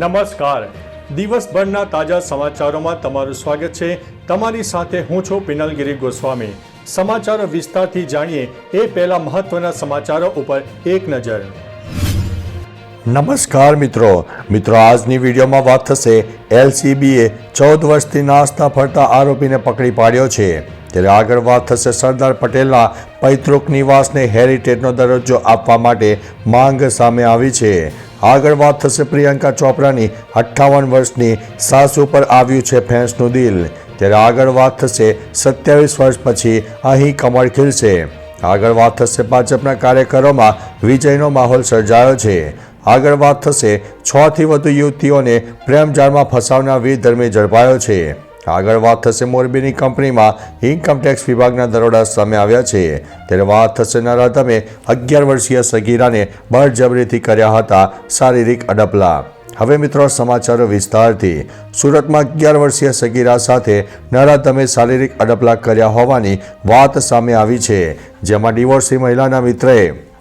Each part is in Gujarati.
નમસ્કાર. દિવસભરના તાજા સમાચારોમાં તમારું સ્વાગત છે. તમારી સાથે હું છું પિનલગીરી ગોસ્વામી. સમાચારો વિસ્તારથી જાણીએ એ પહેલા મહત્વના સમાચારો ઉપર એક નજર. નમસ્કાર મિત્રો. મિત્રો, આજની વિડીયોમાં વાત થશે એલસીબીએ ચૌદ વર્ષથી નાસ્તા ફરતા આરોપીને પકડી પાડ્યો છે. ત્યારે આગળ વાત થશે સરદાર પટેલના પૈતૃક નિવાસને હેરિટેજનો દરજ્જો આપવા માટે માંગ સામે આવી છે. આગળ વાત થશે પ્રિયંકા ચોપરાની અઠ્ઠાવન વર્ષની સાસુ પર આવ્યું છે ફેન્સનું દિલ. ત્યારે આગળ વાત થશે સત્યાવીસ વર્ષ પછી અહીં કમળ ખીલશે. આગળ વાત થશે ભાજપના કાર્યકરોમાં વિજયનો માહોલ સર્જાયો છે. આગળ વાત થશે છ થી વધુ યુવતીઓને પ્રેમજાળમાં ફસાવનાર વિધર્મી ઝડપાયો છે. આગળ વાત થશે મોરબીની કંપનીમાં. ઇન્કમટેક્સ વિભાગના દરોડા સામે આવ્યા છે. ત્યારે વાત થશે નરાધમે અગિયાર વર્ષીય સગીરાને બળજબરીથી કર્યા હતા શારીરિક અડપલા. હવે મિત્રો સમાચારો વિસ્તારથી. સુરતમાં અગિયાર વર્ષીય સગીરા સાથે નરાધમે શારીરિક અડપલા કર્યા હોવાની વાત સામે આવી છે. જેમાં ડિવોર્સી મહિલાના મિત્રએ આ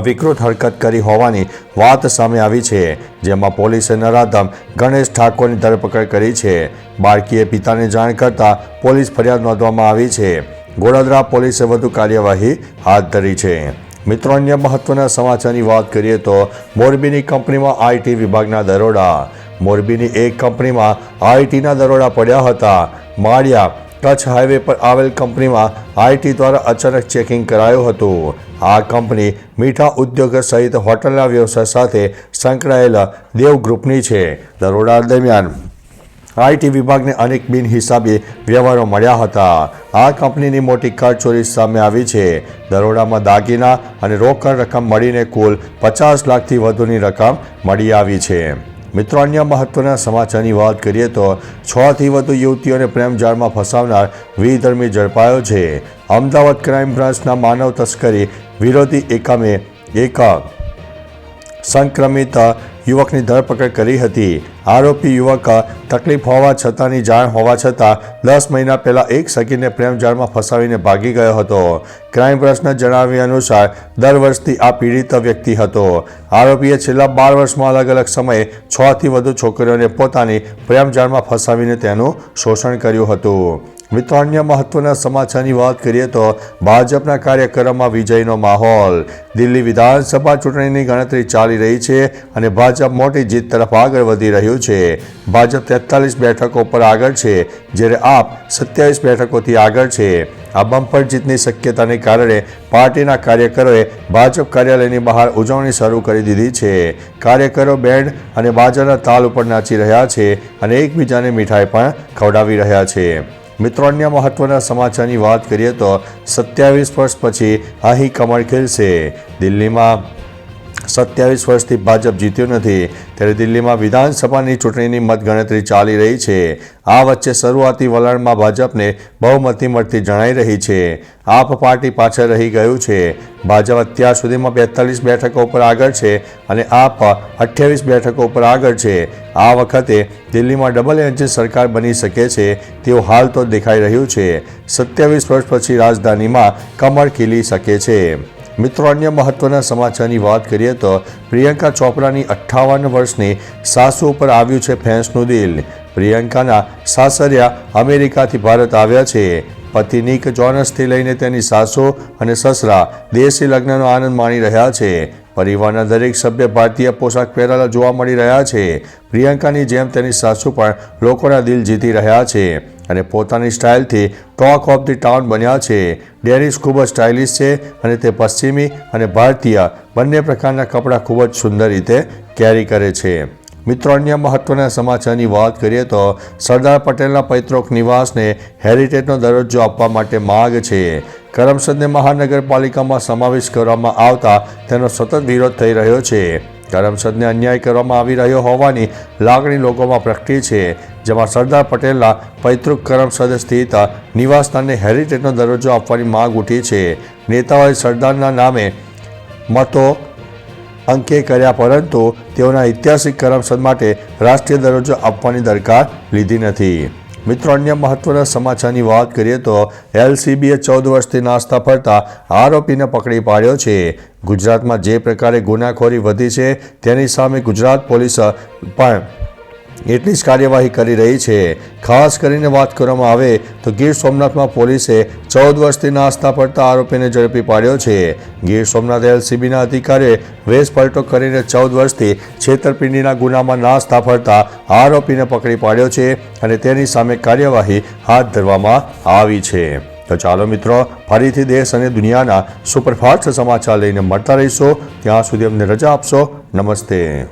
વિકૃત હરકત કરી હોવાની વાત સામે આવી છે, જેમાં પોલીસે નરાધમ ગણેશ ઠાકોરની ધરપકડ કરી છે. બાળકીએ પિતાને જાણ કરતા પોલીસ ફરિયાદ નોંધવામાં આવી છે. ગોડાદરા પોલીસે વધુ કાર્યવાહી હાથ ધરી છે. મિત્રો, અન્ય મહત્વના સમાચારની વાત કરીએ તો મોરબીની કંપનીમાં આઈટી વિભાગના દરોડા. મોરબીની એક કંપનીમાં આઈટીના દરોડા પડ્યા હતા. માળિયા કચ્છ હાઈવે પર આવેલ કંપનીમાં આઈટી દ્વારા અચાનક ચેકિંગ કરાયું હતું. આ કંપની મીઠા ઉદ્યોગ સહિત હોટલના વ્યવસાય સાથે સંકળાયેલા દેવ ગ્રુપની છે. દરોડા દરમિયાન આઈટી વિભાગને અનેક બિનહિસાબી વ્યવહારો મળ્યા હતા. આ કંપનીની મોટી કારચોરી સામે આવી છે. દરોડામાં દાગીના અને રોકડ રકમ મળીને કુલ પચાસ લાખથી વધુની રકમ મળી આવી છે. મિત્રો, અન્ય મહત્વના સમાચારની વાત કરીએ તો છ થી વધુ યુવતીઓને પ્રેમજાળમાં ફસાવનાર વિધર્મી ઝડપાયો છે. અમદાવાદ ક્રાઇમ બ્રાન્ચના માનવ તસ્કરી વિરોધી એકમે એક સંક્રમિત યુવકની ધરપકડ કરી હતી. આરોપી યુવક તકલીફ હોવા છતાંની જાણ હોવા છતાં દસ મહિના પહેલા એક સગીરને પ્રેમજાળમાં ફસાવીને ભાગી ગયો હતો. ક્રાઇમ બ્રાન્ચના જણાવ્યા અનુસાર દર વર્ષથી આ પીડિત વ્યક્તિ હતો. આરોપીએ છેલ્લા બાર વર્ષમાં અલગ અલગ સમયે છથી વધુ છોકરીઓને પોતાની પ્રેમજાળમાં ફસાવીને તેનું શોષણ કર્યું હતું. મિત્રો અન્ય મહત્વના સમાચારની વાત કરીએ તો ભાજપના કાર્યક્રમમાં વિજયનો માહોલ. દિલ્હી વિધાનસભા ચૂંટણીની ગણતરી ચાલી રહી છે અને ભાજપ મોટી જીત તરફ આગળ વધી રહ્યું છે. ભાજપ તેતાલીસ બેઠકો પર આગળ છે, જ્યારે આપ સત્યાવીસ બેઠકોથી આગળ છે. આ બમ્પર જીતની શક્યતાને કારણે પાર્ટીના કાર્યકરોએ ભાજપ કાર્યાલયની બહાર ઉજવણી શરૂ કરી દીધી છે. કાર્યકરો બેન્ડ અને બાજાના તાલ ઉપર નાચી રહ્યા છે અને એકબીજાને મીઠાઈ પણ ખવડાવી રહ્યા છે. મિત્રો અન્ય મહત્વના સમાચારની વાત કરીએ તો સત્યાવીસ વર્ષ પછી અહીં કમળ ખીલશે દિલ્હીમાં. સત્યાવીસ વર્ષથી ભાજપ જીત્યું નથી. ત્યારે દિલ્હીમાં વિધાનસભાની ચૂંટણીની મતગણતરી ચાલી રહી છે. આ વચ્ચે શરૂઆતી વલણમાં ભાજપને બહુમતી મળતી જણાઈ રહી છે. આપ પાર્ટી પાછળ રહી ગયું છે. ભાજપ અત્યાર સુધીમાં બેતાલીસ બેઠકો ઉપર આગળ છે અને આપ અઠ્યાવીસ બેઠકો ઉપર આગળ છે. આ વખતે દિલ્હીમાં ડબલ એન્જિન સરકાર બની શકે છે તેવું હાલ તો દેખાઈ રહ્યું છે. સત્યાવીસ વર્ષ પછી રાજધાનીમાં કમળ ખીલી શકે છે. મિત્રો, અન્ય મહત્વના સમાચારની વાત કરીએ તો પ્રિયંકા ચોપરાની અઠ્ઠાવન વર્ષની સાસુ ઉપર આવ્યું છે ફેન્સનું દિલ. પ્રિયંકાના સાસરિયા અમેરિકાથી ભારત આવ્યા છે. પતિ નિક જોનસથી લઈને તેની સાસુ અને સસરા દેશી લગ્નનો આનંદ માણી રહ્યા છે. પરિવારના દરેક સભ્ય ભારતીય પોશાક પહેરેલા જોવા મળી રહ્યા છે. પ્રિયંકાની જેમ તેની સાસુ પણ લોકોના દિલ જીતી રહ્યા છે. અને પોતાની સ્ટાઇલથી ટોક ઓફ ધી ટાઉન બન્યા છે. ડેનિસ ખૂબ જ સ્ટાઇલિશ છે અને તે પશ્ચિમી અને ભારતીય બંને પ્રકારના કપડાં ખૂબ જ સુંદર રીતે કેરી કરે છે. મિત્રો, અન્ય મહત્વના સમાચારની વાત કરીએ તો સરદાર પટેલના પૈતૃક નિવાસને હેરિટેજનો દરજ્જો આપવા માટે માગ છે. કરમસદને મહાનગરપાલિકામાં સમાવેશ કરવામાં આવતા તેનો સતત વિરોધ થઈ રહ્યો છે. કરમસદને અન્યાય કરવામાં આવી રહ્યો હોવાની લાગણી લોકોમાં પ્રગટી છે. જેમાં સરદાર પટેલના પૈતૃક કરમસદ સ્થિત નિવાસસ્થાનને હેરિટેજનો દરજ્જો આપવાની માંગ ઉઠી છે. નેતાઓએ સરદારના નામે મતો અંકે કર્યા, પરંતુ તેઓના ઐતિહાસિક કરમસદ માટે રાષ્ટ્રીય દરજ્જો આપવાની દરકાર લીધી નથી. મિત્રો, અન્ય મહત્વના સમાચારની વાત કરીએ તો એલસીબીએ ચૌદ વર્ષથી નાસ્તા ફરતા આરોપીને પકડી પાડ્યો છે. ગુજરાતમાં જે પ્રકારે ગુનાખોરી વધી છે, તેની સામે ગુજરાત પોલીસ પણ એટલી જ કાર્યવાહી કરી રહી છે. ખાસ કરીને વાત કરવામાં આવે તો ગીર સોમનાથમાં પોલીસે ચૌદ વર્ષથી નાસ્તા પડતા આરોપીને ઝડપી પાડ્યો છે. ગીર સોમનાથ એલસીબીના અધિકારીએ વેશપલટો કરીને ચૌદ વર્ષથી છેતરપિંડીના ગુનામાં નાસ્તા ફરતા આરોપીને પકડી પાડ્યો છે અને તેની સામે કાર્યવાહી હાથ ધરવામાં આવી છે. તો ચાલો મિત્રો, ફરીથી દેશ અને દુનિયાના સુપરફાસ્ટ સમાચાર લઈને મળતા રહીશો. ત્યાં સુધી અમને રજા આપશો. નમસ્તે.